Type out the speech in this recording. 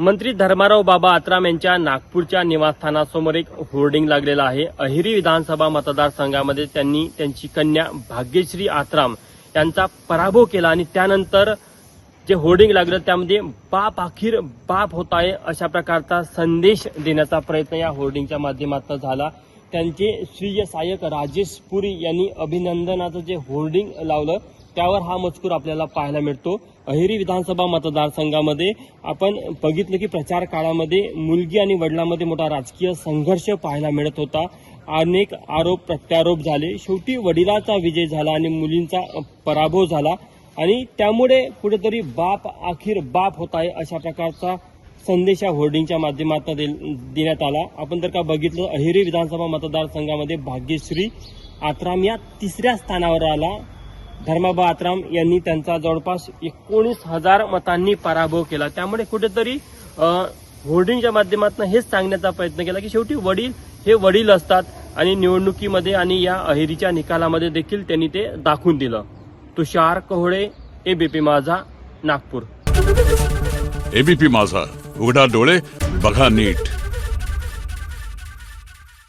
मंत्री धर्माराव बाबा आत्राम यांच्या नागपूरच्या निवासस्थानासमोर एक होर्डिंग लागलेलं आहे. अहिरी विधानसभा मतदारसंघामध्ये त्यांनी त्यांची कन्या भाग्यश्री आत्राम यांचा पराभव केला आणि त्यानंतर जे होर्डिंग लागलं त्यामध्ये बाप अखेर बाप होत आहे अशा प्रकारचा संदेश देण्याचा प्रयत्न या होर्डिंगच्या माध्यमातून झाला. त्यांचे स्वीय सहाय्यक राजेश पुरी यांनी अभिनंदनाचं जे होर्डिंग लावलं त्यावर हा मजकूर आपल्याला पाहायला मिळतो. अहेरी विधानसभा मतदारसंघामध्ये आपण बघितलं की प्रचार काळामध्ये मुलगी आणि वडिलांमध्ये मोठा राजकीय संघर्ष पाहायला मिळत होता. अनेक आरोप प्रत्यारोप झाले. शेवटी वडिलाचा विजय झाला आणि मुलींचा पराभव झाला. आणि त्यामुळे कुठेतरी बाप अखेर बाप होत आहे अशा प्रकारचा संदेश या होर्डिंगच्या माध्यमातून दे- देण्यात आला. आपण जर का बघितलं अहेरी विधानसभा मतदारसंघामध्ये भाग्यश्री आत्राम या तिसऱ्या स्थानावर आला. धर्माबा आत्राम यांनी त्यांचा जवळपास एकोणीस हजार मतांनी पराभव केला. त्यामुळे कुठेतरी होर्डिंगच्या माध्यमातून हेच सांगण्याचा प्रयत्न केला की शेवटी वडील हे वडील असतात आणि निवडणुकीमध्ये आणि या अहेरीच्या निकालामध्ये देखील त्यांनी ते दाखवून दिलं. तुषार कोहळे एबीपी माझा नागपूर. एबीपी माझा. उघडा डोळे बघा नीट.